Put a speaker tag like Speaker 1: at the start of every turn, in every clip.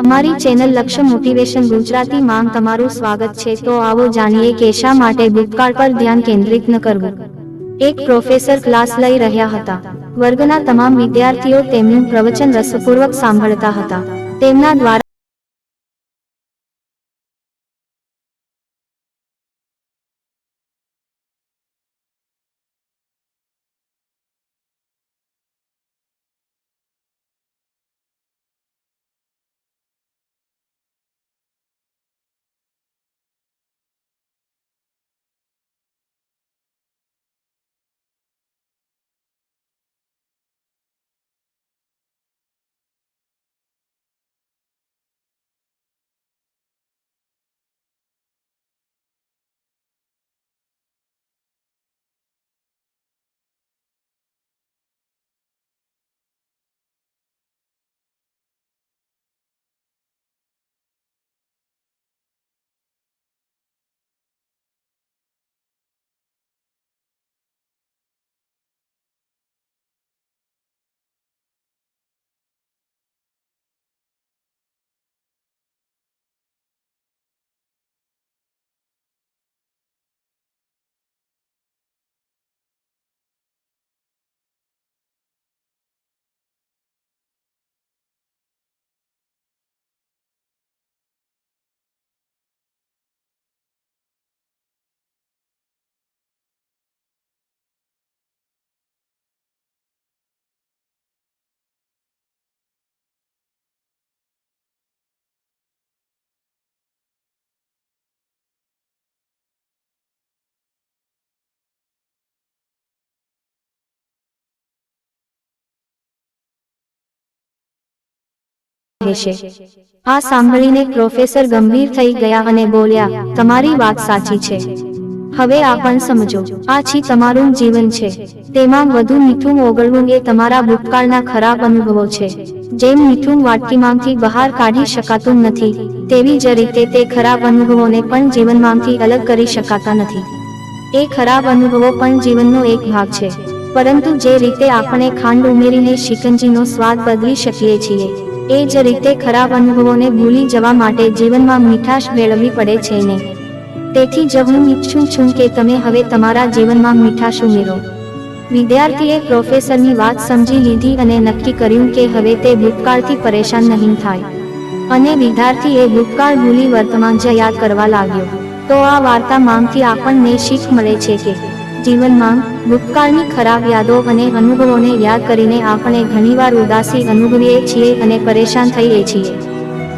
Speaker 1: અમારી ચેનલ લક્ષ્ય મોટિવેશન ગુજરાતી માં તમારું સ્વાગત છે. તો આવો જાણીએ કે શા માટે ભૂતકાળ પર ધ્યાન કેન્દ્રિત ન કરવું? એક પ્રોફેસર ક્લાસ લઈ રહ્યા હતા. વર્ગના તમામ વિદ્યાર્થીઓ તેમનું પ્રવચન રસપૂર્વક સાંભળતા હતા. તેમના દ્વારા રહેશે આ સાંભળીને પ્રોફેસર ગંભીર થઈ ગયા અને બોલ્યા, તમારી વાત સાચી છે. હવે આ પણ સમજો. આ છી તમારું જીવન છે. તેમાં વધુ મીઠું ઓગળવું એ તમારા ભૂતકાળના ખરાબ અનુભવો છે. જેમ મીઠું વાટકીમાંથી બહાર કાઢી શકાતું નથી, તેવી જ રીતે તે ખરાબ અનુભવોને પણ જીવનમાંથી અલગ કરી શકાતા નથી. એ ખરાબ અનુભવો પણ જીવનનો એક ભાગ છે. પરંતુ જે રીતે આપણે ખાંડ ઉમેરીને શિકંજીનો સ્વાદ બદલી શકીએ છીએ એ જ રીતે ખરાબ અનુભવોને ભૂલી જવા માટે જીવનમાં મીઠાશ મેળવવી પડે છે ને. તેથી જ હું ઈચ્છું છું કે તમે હવે તમારા જીવનમાં મીઠાશ ઉમેરો. વિદ્યાર્થીએ પ્રોફેસરની વાત સમજી લીધી અને નક્કી કર્યું કે હવે તે ભૂતકાળથી પરેશાન નહીં થાય. અને વિદ્યાર્થીએ ભૂતકાળ ભૂલી વર્તમાન જ યાદ કરવા લાગ્યો. તો આ વાર્તા માંગથી આપણને શીખ મળે છે કે જીવનમાં ભૂતકાળની ખરાબ યાદો અને અનુભવોને યાદ કરીને આપણે ઘણીવાર ઉદાસી અનુભવીએ છીએ અને પરેશાન થઈએ છીએ.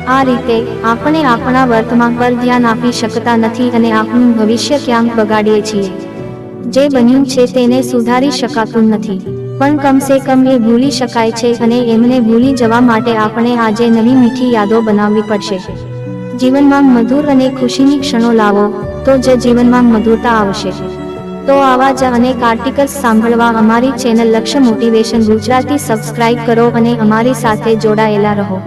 Speaker 1: આ રીતે આપણે આપણા વર્તમાન પર ધ્યાન આપી શકતા નથી અને આપણું ભવિષ્ય ક્યાંક બગાડીએ છીએ. જે બન્યું છે તેને સુધારી શકાતું નથી. પણ કમસે કમ એ ભૂલી શકાય છે અને એમને ભૂલી જવા માટે આપણે આજે નવી મીઠી યાદો બનાવવી પડશે. જીવનમાં મધુર અને ખુશીની ક્ષણો લાવો, તો જ જીવનમાં મધુરતા આવશે. તો આવા જ અનેક આર્ટિકલ્સ સાંભળવા અમારી ચેનલ લક્ષ્ય મોટિવેશન ગુજરાતી સબસ્ક્રાઇબ કરો અને અમારી સાથે જોડાયેલા રહો.